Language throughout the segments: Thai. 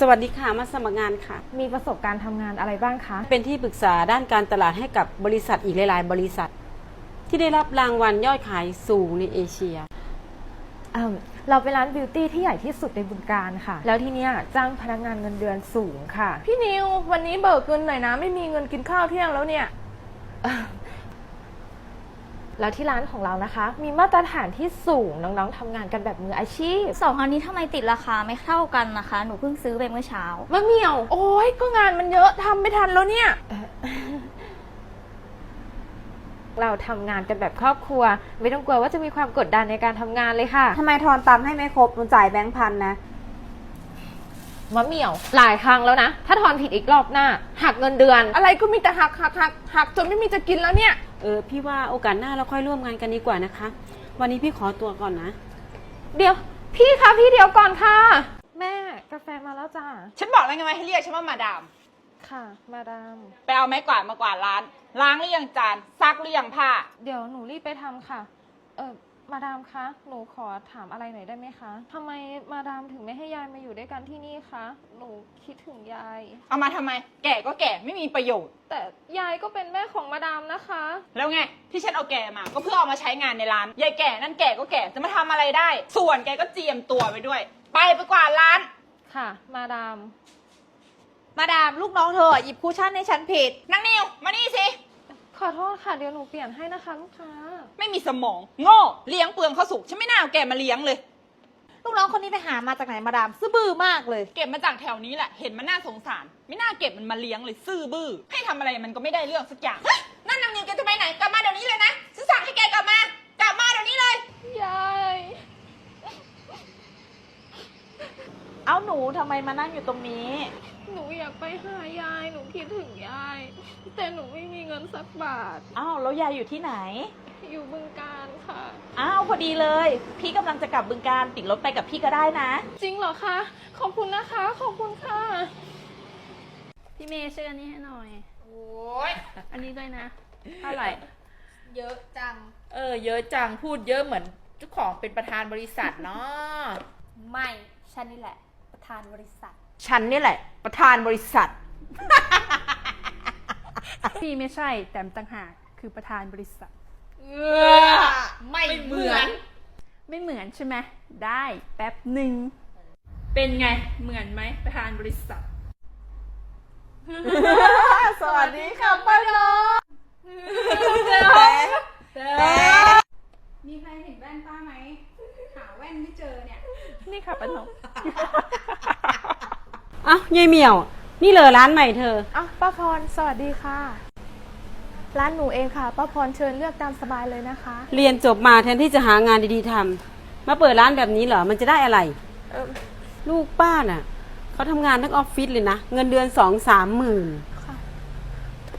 สวัสดีค่ะมาสมัครงานค่ะ มีประสบการณ์ทำงานอะไรบ้างคะ เป็นที่ปรึกษาด้านการตลาดให้กับบริษัทอีกหลาย ๆ บริษัท ที่ได้รับรางวัลยอดขายสูงในเอเชีย เอิ่มเราเป็นร้านบิวตี้ที่ใหญ่ที่สุดในบึงการค่ะ แล้วที่เนี้ยจ้างพนักงานเงินเดือนสูงค่ะ พี่นิว วันนี้เบิกเงินหน่อยนะ ไม่มีเงินกินข้าวเที่ยงแล้วเนี่ย แล้วที่ร้านของเรานะคะ มีมาตรฐานที่สูงน้องๆทำงานกันแบบมืออาชีพ สองอันนี้ทำไมติดราคาไม่เท่ากันนะคะ หนูเพิ่งซื้อไปเมื่อเช้า มะเหมี่ยว โอ้ยก็งานมันเยอะทำไม่ทันแล้วเนี่ย เราทำงานกันแบบครอบครัว ไม่ต้องกลัวว่าจะมีความกดดันในการทำงานเลยค่ะ ทำไมทอนตังค์ให้ไม่ครบมันจ่ายแบงค์พันนะ มะเหมี่ยว หลายครั้งแล้วนะ ถ้าทอนผิดอีกรอบหน้า หักเงินเดือน อะไรก็มีแต่หักหักหักหักจนไม่มีจะกินแล้วเนี่ย เออพี่ว่าโอกาสหน้าเราค่อยร่วมงานกันดีกว่านะคะ วันนี้พี่ขอตัวก่อนนะ เดี๋ยว พี่คะพี่เดี๋ยวก่อนค่ะ แม่กาแฟมาแล้วจ้าฉันบอกแล้วไงว่าให้เรียกฉันว่ามาดาม ค่ะ มาดาม ไปเอาไม้กวาดมากวาดร้าน ล้างหรือยังจาน ซักหรือยังผ้า เดี๋ยวหนูรีบไปทำค่ะ เออ มาดามคะ หนูขอถามอะไรหน่อยได้ไหมคะทำไมมาดามถึงไม่ให้ยายมาอยู่ด้วยกันที่นี่คะ หนูคิดถึงยาย เอามาทำไม แก่ก็แก่ไม่มีประโยชน์ แต่ยายก็เป็นแม่ของมาดามนะคะ แล้วไง ที่ฉันเอาแกมา ก็เพื่อเอามาใช้งานในร้าน ยายแก่นั่นแก่ก็แก่จะมาทำอะไรได้ ส่วนแกก็เจียมตัวไปด้วย ไปไปกวาดร้าน ค่ะ มาดาม มาดามลูกน้องเธอหยิบคูชั่นให้ฉันผิดนั่งนิวมานี่สิข อโทษค่ะ เดี๋ยวหนูเปลี่ยนให้นะคะลูกค้า ไม่มีสมองโง่เลี้ยงเปลืองข้าวสุกฉันไม่น่าเอาแกมาเลี้ยงเลย ลูกน้องคนนี้ไปหามาจากไหนมาดามซื่อบื้อมากเลย เก็บมาจากแถวนี้แหละ เห็นมันน่าสงสาร ไม่น่าเก็บมันมาเลี้ยงเลยซื่อบื้อ ให้ทำอะไรมันก็ไม่ได้เรื่องสักอย่างเฮ้ยนั่นนางนิวแกจะไปไหนกลับมาเดี๋ยวนี้เลยนะฉันสั่งให้แกกลับมากลับมาเดี๋ยวนี้เลย ยาย เอาหนูทำไมมานั่งอยู่ตรงนี้ หนูอยากไปหายาย หนูคิดถึงยาย แต่หนูไม่มีเงินสักบาท อ้าวแล้วยายอยู่ที่ไหน อยู่บึงการค่ะ อ้าวพอดีเลย พี่กำลังจะกลับบึงการติดรถไปกับพี่ก็ได้นะ จริงเหรอคะ ขอบคุณนะคะ ขอบคุณค่ะ พี่เมย์ช่วยอันนี้ให้หน่อย โอ้ยอันนี้ด้วยนะเท่าไหร่ เยอะจัง เออ เยอะจังพูดเยอะเหมือนเจ้าของเป็นประธานบริษัทเนาะ ไม่ ฉันนี่แหละประ ธานบริษัท ฉันนี่แหละ ประธานบริษัท พี่ไม่ใช่แต่ต่างหากคือประธานบริษัท ไม่เหมือน ไม่เหมือนใช่ไหมได้แป๊บหนึ่ง เป็นไงเหมือนไหมประธานบริษัท สวัสดีค่ะป้าดอมีใครเห็นแว่นป้าไหม หาแว่นไม่เจอเนี่ย นี่ค่ะป้านก เอ้ายายเหมียว นี่เลยร้านใหม่เธอ อะป้าพร สวัสดีค่ะ ร้านหนูเองค่ะป้าพรเชิญเลือกตามสบายเลยนะคะ เรียนจบมาแทนที่จะหางานดีๆทำมาเปิดร้านแบบนี้เหรอ มันจะได้อะไร เอิ่มลูกป้าน่ะเขาทำงานทั้งออฟฟิศเลยนะ เงินเดือนสองสามหมื่น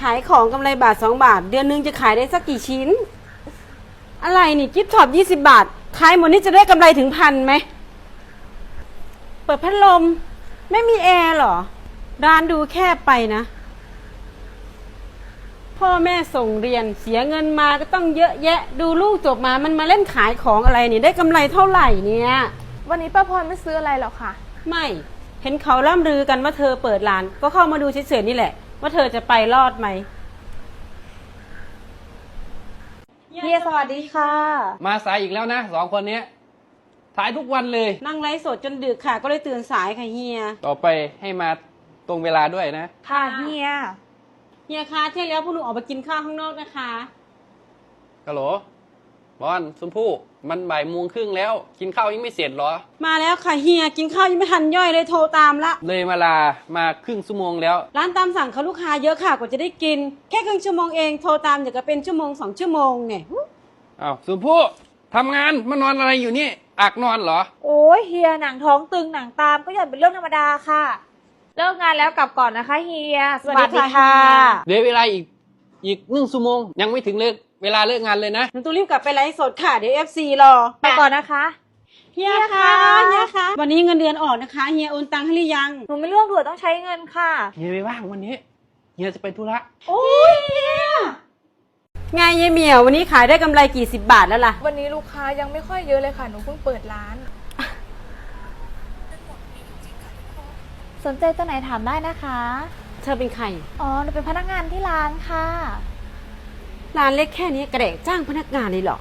ขายของกำไรบาทสองบาท เดือนนึงจะขายได้สักกี่ชิ้น อะไรนี่ กิฟต์ช็อปยี่สิบาท ขายหมดนี่จะได้กำไรถึงพันไหม เปิดพัดลม ไม่มีแอร์เหรอ ร้านดูแคบไปนะ พ่อแม่ส่งเรียนเสียเงินมาก็ต้องเยอะแยะ ดูลูกจบมามันมาเล่นขายของอะไรนี่ได้กำไรเท่าไหร่เนี่ย วันนี้ป้าพรไม่ซื้ออะไรหรอกค่ะ ไม่ เห็นเขาล่ำลือกันว่าเธอเปิดร้าน ก็เข้ามาดูเฉยๆนี่แหละ ว่าเธอจะไปรอดไหมเฮียสวัสดีค่ะ มาสายอีกแล้วนะสองคนเนี้ย สายทุกวันเลย นั่งไลฟ์สดจนดึกค่ะ ก็เลยตื่นสายค่ะเฮีย ต่อไปให้มาตรงเวลาด้วยนะ ค่ะเฮีย เฮียคะเที่ยงแล้วพวกหนูออกไปกินข้าวข้างนอกนะคะฮัลโหลบอลสมพู่มันบ่ายโมงครึ่งแล้ว กินข้าวยังไม่เสร็จเหรอ มาแล้วค่ะเฮียกินข้าวยังไม่ทันย่อยเลยโทรตามละ เลยมาลามาครึ่งชั่วโมงแล้ว ร้านตามสั่งเขาลูกค้าเยอะค่ะกว่าจะได้กิน แค่ครึ่งชั่วโมงเองโทรตามเดี๋ยวก็เป็นชั่วโมงสองชั่วโมงเนี่ยอ้าวสมพู่ ทำงานมานอนอะไรอยู่นี่อักนอนเหรอ โอ้ยเฮียหนังท้องตึงหนังตามก็อย่าเป็นเรื่องธรรมดาค่ะ เลิกงานแล้วกลับก่อนนะคะเฮียสวัสดีค่ะเดี๋ยวเวลาอีกอีกหนึ่งชั่วโมง ยังไม่ถึงเลิกเวลาเลิกงานเลยนะ หนูต้องรีบกลับไปไลฟ์สดค่ะ เดี๋ยวเอฟซีรอ ไปก่อนนะคะเฮียคะเฮียคะวันนี้เงินเดือนออกนะคะเฮียโอนตังค์ให้หรือยังหนูไม่เรื่องด่วนต้องใช้เงินค่ะเฮียไม่ว่างวันนี้เฮียจะไปธุระโอ้ยเฮีย ไงยายเหมียววันนี้ขายได้กำไรกี่สิบบาทแล้วล่ะ วันนี้ลูกค้ายังไม่ค่อยเยอะเลยค่ะ หนูเพิ่งเปิดร้าน สนใจตัวไหนถามได้นะคะ เธอเป็นใคร อ๋อ หนูเป็นพนักงานที่ร้านค่ะ ร้านเล็กแค่นี้กระเดกจ้างพนักงานเลยเหรอ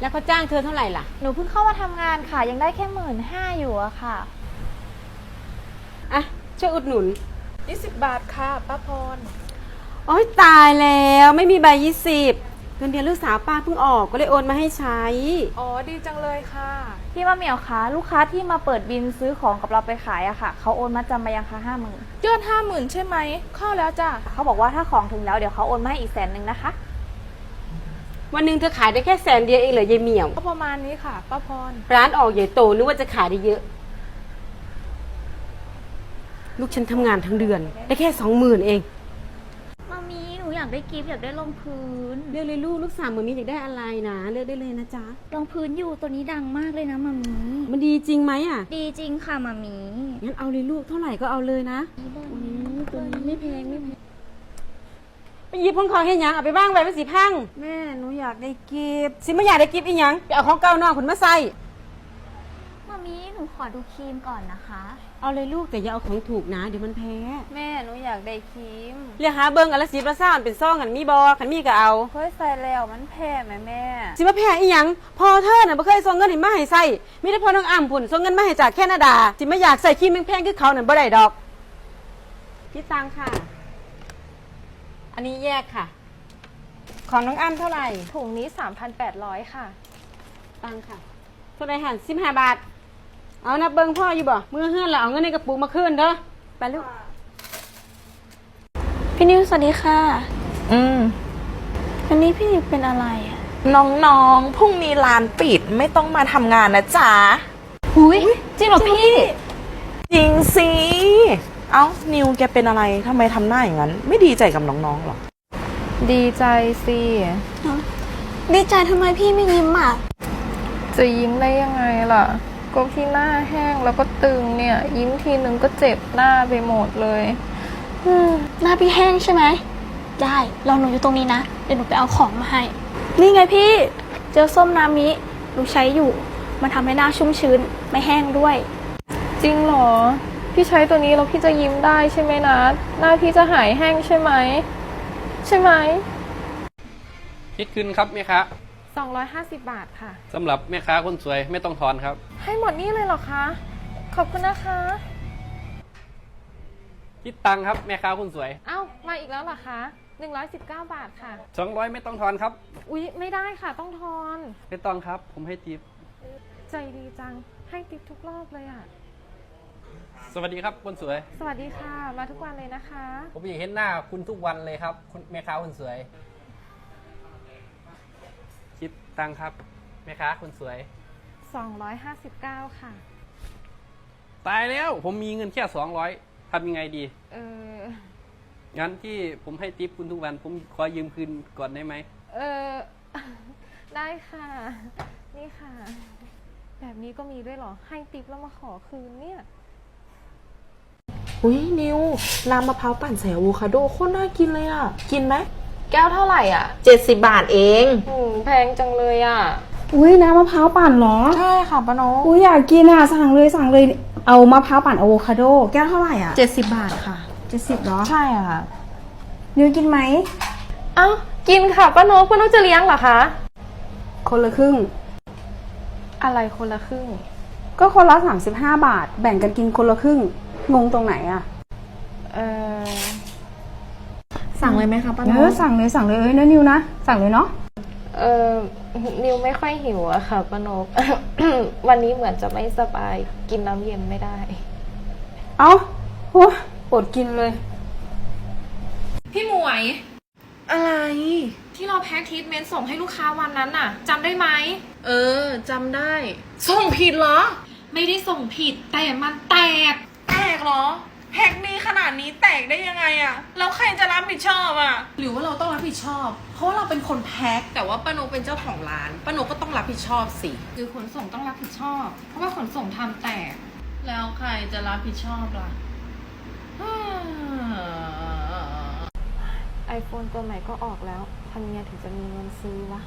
แล้วเขาจ้างเธอเท่าไหร่ล่ะ หนูเพิ่งเข้ามาทำงานค่ะ ยังได้แค่หมื่นห้าอยู่อะค่ะ อะ ช่วยอุดหนุน 20 บาทค่ะป้าพร โอ๊ยตายแล้วไม่มีใบยี่สิบเงินเดือนลูกสาวป้าเพิ่งออกก็เลยโอนมาให้ใช้ อ๋อดีจังเลยค่ะ พี่มะเหมียวคะลูกค้าที่มาเปิดบินซื้อของกับเราไปขายอะค่ะเขาโอนมาจำมายังคะห้าหมื่นยอดห้าหมื่นใช่ไหมเข้าแล้วจ้ะเขาบอกว่าถ้าของถึงแล้วเดี๋ยวเขาโอนมาให้อีกแสนหนึ่งนะคะวันหนึ่งเธอขายได้แค่แสนเดียวเองเหรอยายเหมียว ก็ประมาณนี้ค่ะป้าพร ร้านออกใหญ่โตนึกว่าจะขายได้เยอะ ลูกฉันทำงานทั้งเดือน ได้แค่สองหมื่นเองมามีหนูอยากได้กิฟต์อยากได้รองพื้นเลือกเลยลูกลูกสาวมือมีอยากได้อะไรนะเลือกได้เลยนะจ๊ะรองพื้นอยู่ตัวนี้ดังมากเลยนะมามีมันดีจริงไหมอะ ดีจริงค่ะมามีงั้นเอาเลยลูกเท่าไหร่ก็เอาเลยนะตัวนี้ไม่แพงไม่แพงไปหยิบของเขาให้หยังเอาไปบ้างไว้เป็นสีพังแม่หนูอยากได้กิฟต์สิไม่อยากได้กิฟต์อีหยังไปเอาของเก่านอกคุณมาใส่ มามีหนูขอดูครีมก่อนนะคะ เอาเลยลูกแต่อย่าเอาของถูกนะเดี๋ยวมันแพ้แม่หนูอยากได้ครีมเรียกหาเบิ้งอนละสิบละซ่าอันเป็นซ่องกันมีบอขันมีก็เอาเฮ้ยใส่แล้วมันแพ้ไหมแม่ สิมาแพ้อีหยังพอเธอน่ะบ่เคยส่งเงินให้มาให้ใส่มีแต่พอน้องอ้ำพุ่นส่งเงินมาให้จากแคนาดาสิมาอยากใส่ครีมแพงๆคือเขานั่นบ่ได้ดอกพี่ตังค่ะ อันนี้แยกค่ะ ของน้องอ้ำเท่าไหร่ถุงนี้ 3,800 ค่ะ ตังค่ะเท่าไหร่หันสิบห้าบาท เอานับเบิ้งพ่ออยู่บ่มือเฮือนแล้วเอาเงินในกระปุกมาคืนเด้อไปลูก พี่นิวสวัสดีค่ะ อืมวันนี้พี่นิวเป็นอะไรอะน้องๆพรุ่งนี้ร้านปิดไม่ต้องมาทำงานนะจ๊ะหุยจริงเหรอพี่ จริงสิเอ้านิวแกเป็นอะไรทำไมทำหน้าอย่างนั้น ไม่ดีใจกับน้องๆหรอดีใจสิ ดีใจทำไมพี่ไม่ยิ้มอะ จะยิ้มได้ยังไงล่ะ ก็พี่หน้าแห้งแล้วก็ตึงเนี่ย ยิ้มทีนึงก็เจ็บหน้าไปหมดเลยอืมหน้าพี่แห้งใช่ไหม ได้รอหนูอยู่ตรงนี้นะ เดี๋ยวหนูไปเอาของมาให้ นี่ไงพี่ เจลส้มนามิหนูใช้อยู่ มันทำให้หน้าชุ่มชื้น ไม่แห้งด้วย จริงเหรอ พี่ใช้ตัวนี้แล้วพี่จะยิ้มได้ใช่ไหมนะ หน้าพี่จะหายแห้งใช่ไหม ใช่ไหม คิดขึ้นครับแม่ค้า 250 บาทค่ะ สำหรับแม่ค้าคนสวยไม่ต้องทอนครับ ให้หมดนี่เลยเหรอคะ ขอบคุณนะคะ คิดตังค์ครับแม่ค้าคนสวย เอ้า มาอีกแล้วเหรอคะ 119 บาทค่ะ 200 ไม่ต้องทอนครับ อุ๊ย ไม่ได้ค่ะ ต้องทอน ไม่ต้องครับ ผมให้ทิป ใจดีจัง ให้ติปทุกรอบเลยอะสวัสดีครับคนสวย สวัสดีค่ะ มาทุกวันเลยนะคะ ผมอยากเห็นหน้าคุณทุกวันเลยครับ คุณแม่ค้าคนสวยคิด ตังค์ครับแม่ค้าคนสวย 259 ค่ะ ตายแล้วผมมีเงินแค่200ทำยังไงดี เออ งั้นที่ผมให้ทิปคุณทุกวัน ผมขอยืมคืนก่อนได้ไหม เออ ได้ค่ะ นี่ค่ะ แบบนี้ก็มีด้วยเหรอ ให้ติปแล้วมาขอคืนเนี่ย อุ้ยนิวน้ำมะพร้าวปั่นใส่อะโวคาโดโคตรน่ากินเลยอะ กินไหม แก้วเท่าไหร่อะเจ็ดสิบบาทเองอืมแพงจังเลยอะ อุ้ยน้ำมะพร้าวปั่นเหรอ ใช่ค่ะป้าน้องอุ้ยอยากกินอะสั่งเลยสั่งเลยเอามะพร้าวปั่นอะโวคาโด แก้วเท่าไหร่อะเจ็ดสิบบาทค่ะเจ็ดสิบเหรอใช่ค่ะนิวกินไหม เอ้ากินค่ะป้านกป้านกจะเลี้ยงเหรอคะ คนละครึ่ง อะไรคนละครึ่ง ก็คนละสามสิบห้าบาท แบ่งกันกินคนละครึ่ง งงตรงไหนอะ เออ สั่ง เลยไหมคะป้าเอน้อองสั่งเลยสั่งเลยเอ้ยนะนิวนะสั่งเลยเนาะเออนิวไม่ค่อยหิวอะค่ะป้านก วันนี้เหมือนจะไม่สบาย กินน้ำเย็นไม่ได้ เอาโอ้ปวดกินเลย พี่หมวย อะไร ที่เราแพ็คทีทเมนต์ส่งให้ลูกค้าวันนั้นน่ะจำได้ไหม เออจำได้ ส่งผิดเหรอ ไม่ได้ส่งผิดแต่มันแตก แตกเหรอ แพ็คนี้ขนาดนี้แตกได้ยังไงอะแล้วใครจะรับผิดชอบอะหรือว่าเราต้องรับผิดชอบ เพราะว่าเราเป็นคนแพ็คแต่ว่าป้าโนกเป็นเจ้าของร้านป้าโนกก็ต้องรับผิดชอบสิหรือขนส่งต้องรับผิดชอบ เพราะว่าขนส่งทำแตก แล้วใครจะรับผิดชอบล่ะ iPhone ตัวใหม่ก็ออกแล้ว ทำยังไงถึงจะมีเงินซื้อวะ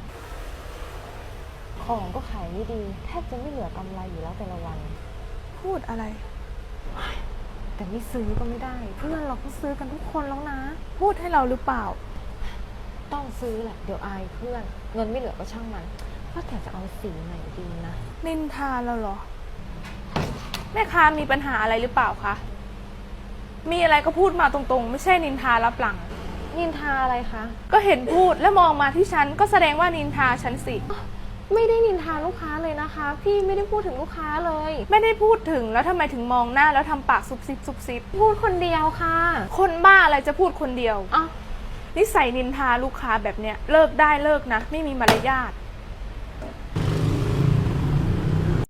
ของก็ขายไม่ดี แทบจะไม่เหลือกำไรอยู่แล้วแต่ละวัน พูดอะไร แต่ไม่ซื้อก็ไม่ได้ เพื่อนเราก็ซื้อกันทุกคนแล้วนะ พูดให้เราหรือเปล่า ต้องซื้อแหละ เดี๋ยวอายเพื่อน เงินไม่เหลือก็ช่างมันว่าแต่จะเอาสีไหนดีนะ นินทาเราเหรอ แม่ค้ามีปัญหาอะไรหรือเปล่าคะ มีอะไรก็พูดมาตรงๆ ไม่ใช่นินทารับหลัง นินทาอะไรคะ ก็เห็นพูดแล้วมองมาที่ฉันก็แสดงว่านินทาฉันสิ ไม่ได้นินทาลูกค้าเลยนะคะ พี่ไม่ได้พูดถึงลูกค้าเลย ไม่ได้พูดถึงแล้วทำไมถึงมองหน้าแล้วทำปากซุบซิบซุบซิบพูดคนเดียวค่ะคนบ้าอะไรจะพูดคนเดียวอ้าวนิสัยนินทาลูกค้าแบบเนี้ยเลิกได้เลิกนะ ไม่มีมารยาท